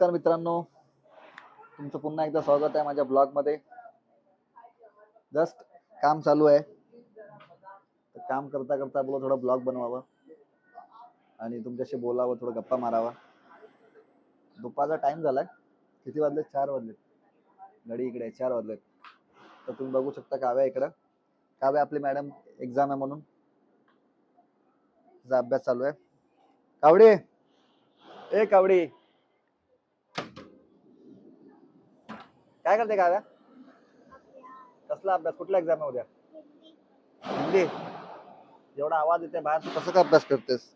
नमस्कार मित्रांनो. तुमचं पुन्हा एकदा स्वागत आहे माझ्या ब्लॉगमध्ये. जस्ट काम चालू आहे. तर काम करता करता बोला थोडं ब्लॉग बनवावं. आणि तुमच्याशी बोलावं थोडं गप्पा मारावा. दुपारचा टाइम झालाय. किती वाजले? चार वाजले. घडी इकडे चार वाजलेत तर तुम्ही बघू शकता काव्या इकडं. काव्या आपली मॅडम एक्झाम आहे म्हणून. तिचा अभ्यास चालू आहे. कावडे! ए कावडी! काय करते काव्या कसला अभ्यास? कुठला एक्झाम आहे उद्या हिंदी. एवढा आवाज येते बाहेर. तू कसं काय अभ्यास करतेस?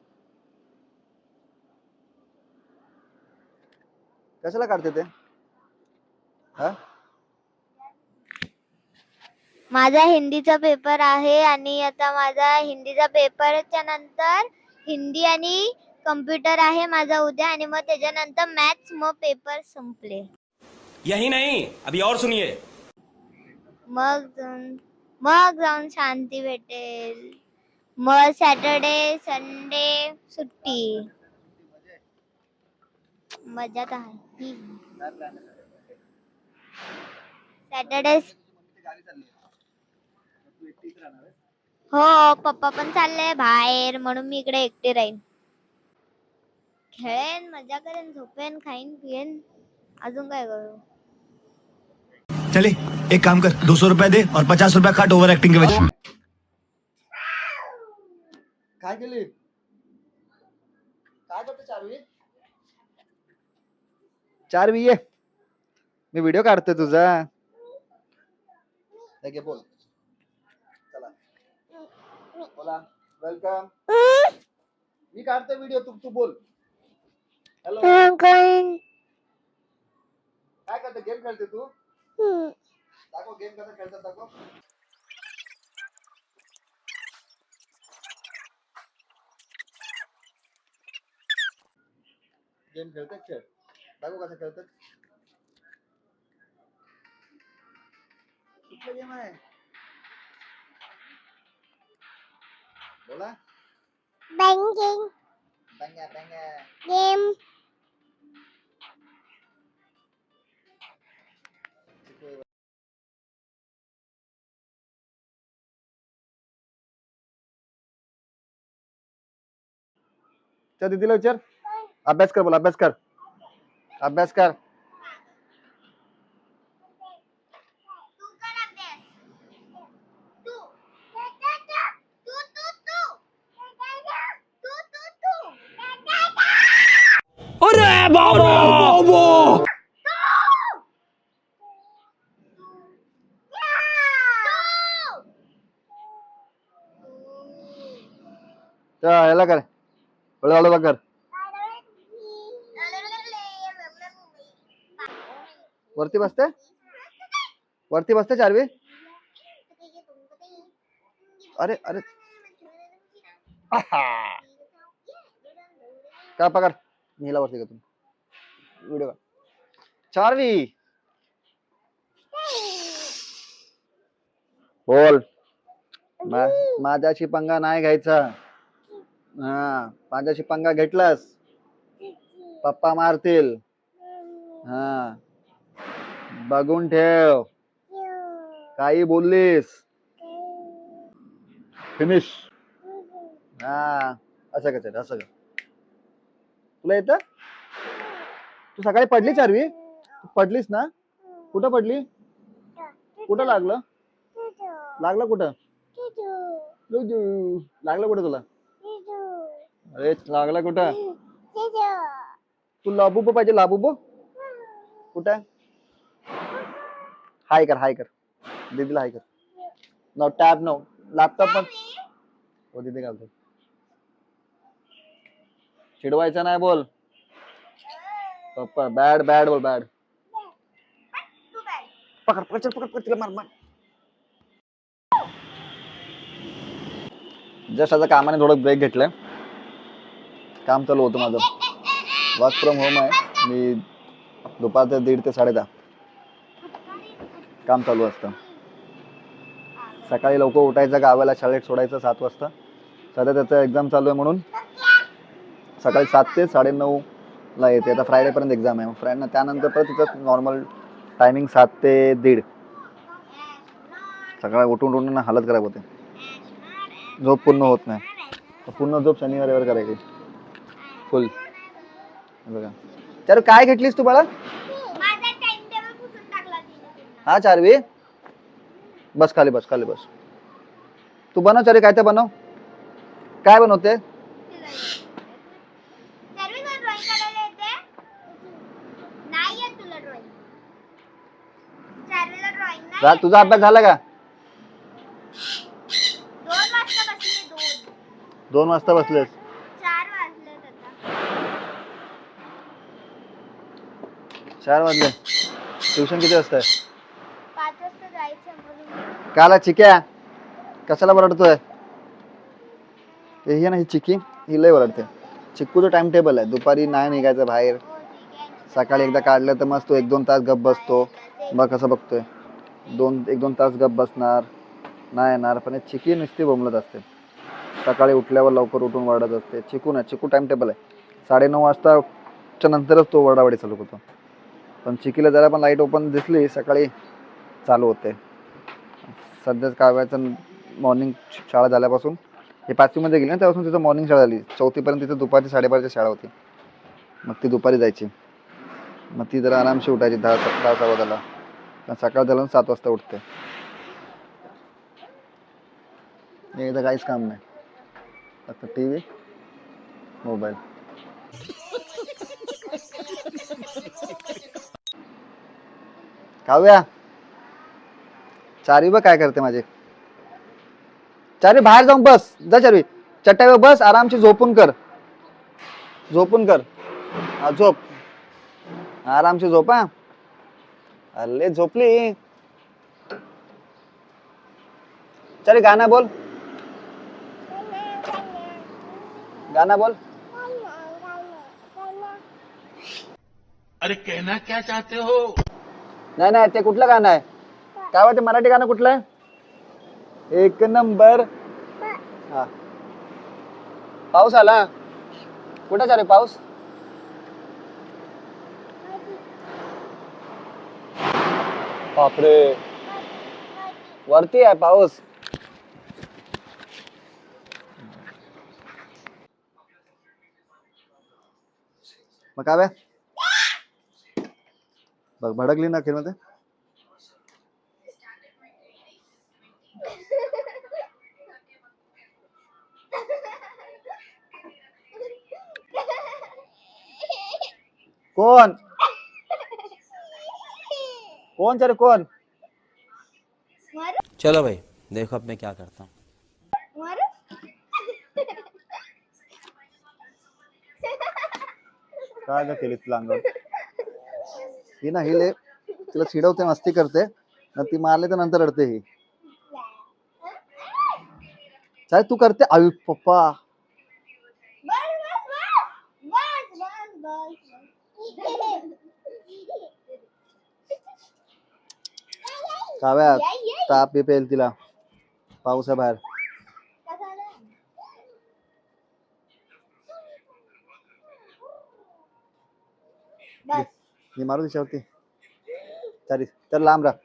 कशाला काढते ते? हा? माझा हिंदीचा पेपर आहे आणि आता माझा हिंदीचा पेपरच्या नंतर हिंदी आणि कम्प्युटर आहे माझा उद्या आणि मग त्याच्यानंतर मॅथ्स मग पेपर संपले. यही नहीं अभी और सुनिए। मग जाऊन मग जाऊन शांती भेटेल. मग सॅटरडे संडे सुट्टी. मजा तर आहे. सॅटरडे हो पप्पा पण चालले बाहेर म्हणून मी इकडे एकटे राहीन. खेळेन मजा करेन झोपेन खाईन पिएन अजून काय करू? चले एक काम कर दो सौ रुपया दे और पचास रुपया काट ओवर एक्टिंग के वजह काय केली? काय करते चारवी? चारवी ये. मी व्हिडिओ काढतोय तुझा. हे बोल. चला. बोला. वेलकम मी काढतोय व्हिडिओ तू तू बोल. हॅलो काय करते? गेम खेळते तू? दाखव गेम कसं खेळतात दाखव गेम खेळतात खेळ दाखव कसं खेळतात कुठला गेम आहे बोला बँकिंग बंग्या बंग्या गेम त्या दीदीला विचार. अभ्यास कर बोला अभ्यास कर. अभ्यास कर. अरे बाबा! ह्याला कर. हळूहळू कर. वरती बसते? वरती बसते चारवी? अरे अरे. काय पकड? नीला वरती का तुम्ही व्हिडिओ चारवी. बोल. माझ्याशी पंगा नाही घ्यायचा. हा माझ्याशी पंगा घेतलास? पप्पा मारतील. हा. बघून ठेव. काही बोललीस? फिनिश हा असं कसं असं का? तुला येतं? तू सकाळी पडली चारवी पडलीस ना? कुठं पडली? कुठं लागलं? लागलं कुठं? लागलं कुठं तुला? अरे लागला कुठं? तू लाबूबो पाहिजे लाबूबो कुठं? हाय कर हाय कर. दीदीला हाय कर. नो टॅब नो लॅपटॉप पण हो दीदी घालतो. चिडवायचं नाही बोल. पप्पा बॅड बॅड बोल बॅड पकड पकड पकड पकड तिला मार मार. जस्ट आता कामाने थोडं ब्रेक घेतलंय काम चालू होतं माझं. वर्क फ्रॉम होम आहे. मी दुपारचे दीड ते साडेदहा काम चालू असतं. सकाळी लवकर उठायचं गावाला शाळेत सोडायचं सात वाजता. सध्या त्याचं एक्झाम चालू आहे म्हणून सकाळी सात ते साडेनऊ ला येते. आता फ्रायडेपर्यंत एक्झाम आहे. मग फ्रायडे त्यानंतर परत तिचं नॉर्मल टायमिंग सात ते दीड. सकाळी उठून उठून हालत खराब होते. झोप पूर्ण होत नाही. पूर्ण झोप शनिवार करायची. फुल. बघा. चारू काय घेतलीस तू बाळा? हा चारवी. बस खाली बस खाली बस. तू बनव चारवी काय ते बनव. काय बनवते. तुझा अभ्यास झाला का? दोन वाजता बसलेस चार वाजले आता चार वाजले. ट्युशन किती वाजता आहे? पाच वाजता जायचं म्हणून काला चिक्या? कशाला बरडतोय हे ना ही चिकी. ही लय बरडते चिक्कूचं टाइम टेबल आहे. दुपारी नाही निघायचं बाहेर. हो ठीक आहे सकाळी एकदा काढलं तर मस्त तो एक दोन तास गप बसतो. बघ कसं बघतोय. दोन एक दोन तास गप बसणार. नाही येणार. पण हे चिकी नुसती बोंबलत असते. सकाळी उठल्यावर लवकर उठून वाढत असते. चिकू ना चिकू टाइम टेबल आहे. साडेनऊ वाजताच्या नंतरच तो वडावाडी चालू होतो पण चिकीला जरा पण लाइट ओपन दिसली सकाळी चालू होते. सध्याच काव्याचं मॉर्निंग शाळा झाल्यापासून. हे पाचवीमध्ये गेली ना त्यापासून तिथं मॉर्निंग शाळा झाली. चौथीपर्यंत तिथं दुपारची साडेबाराची शाळा होती. मग ती दुपारी जायची. मग ती जरा आरामशी उठायची दहा दहा सहा वाजायला पण सकाळ झालं सात वाजता उठते. एकदा काहीच काम नाही. फक्त T V mobile. Kavya Charvi बघ काय करते माझे. चारवी बाहेर जाऊन बस. जा चारवी चट्ट्यावर बस आरामशी झोपून कर. झोपून कर. हा झोप. आरामशी झोपा अरे झोपली. चारी गाणं बोल. गाना बोल. अरे कहना क्या चाहते हो? नाही नाही ते कुठलं गाणं आहे? काय वाटते मराठी गाणं कुठलं? आहे एक नंबर. हा. पाऊस आला. कुठे चालू पाऊस? बापरे. वरती आहे पाऊस. मग काय बघ भडकली ना मध्ये कोण कोण सर कोण चलो भाई देखो अब मैं क्या करता हूँ। काय केली तुला अंगावर ही ना ही तिला चिडवते मस्ती करते. ती मारले तर नंतर रडते ही. चालेल तू करते. आयु पप्पा. काव्या ताप बी पेल तिला. पाऊस आहे बाहेर बस मी मारू तिच्यावरती चालेल तर लांब राहा.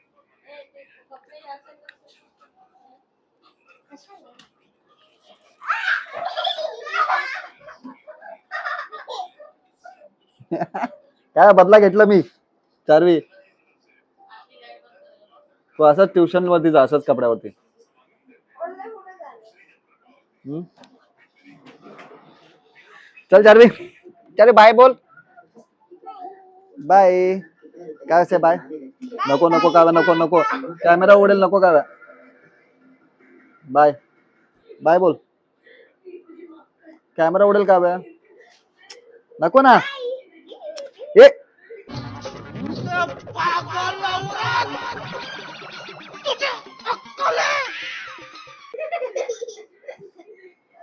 काय बदला घेतला मी? चारवी. तू असंच ट्युशन वरती जा असंच कपड्यावरती. हम्म? चल चारवी. चारवी बाय बोल. बाय. काय असे बाय? नको नको काव्या नको नको. कॅमेरा उडेल नको काव्या बाय. बाय बोल. कॅमेरा उडेल काव्या नको ना. ए.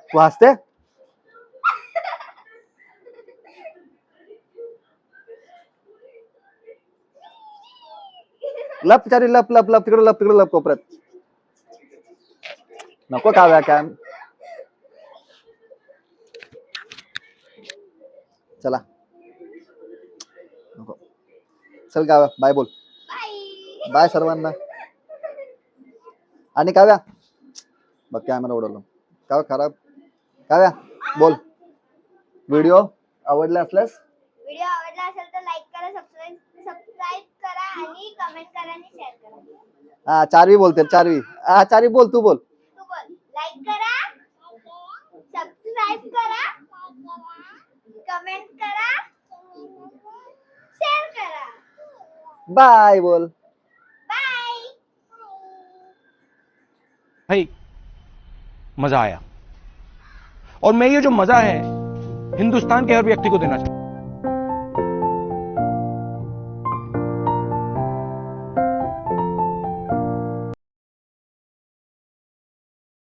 तू हसते? लप चारी लप लप लप तिकडे लप तिकडे लप कोपऱ्यात. नको काव्या कॅम चला. नको. चल काव्या बाय बोल. बाय सर्वांना. आणि काव्या. बघ कॅमेरा उडवलं. काव्या खराब. काव्या बोल. व्हिडिओ आवडले असल्यास? आणि कमेंट करा आणि शेअर करा. हा चारवी बोलते चारवी. हा चारवी बोल तू बोल. तू बोल. लाईक करा. सबस्क्राईब करा. कमेंट करा. शेअर करा. बाय बोल. बाय भाई मज़ा आया। और मैं ये जो मज़ा है हिंदुस्तान के हर व्यक्ति को देना चाहता हूँ।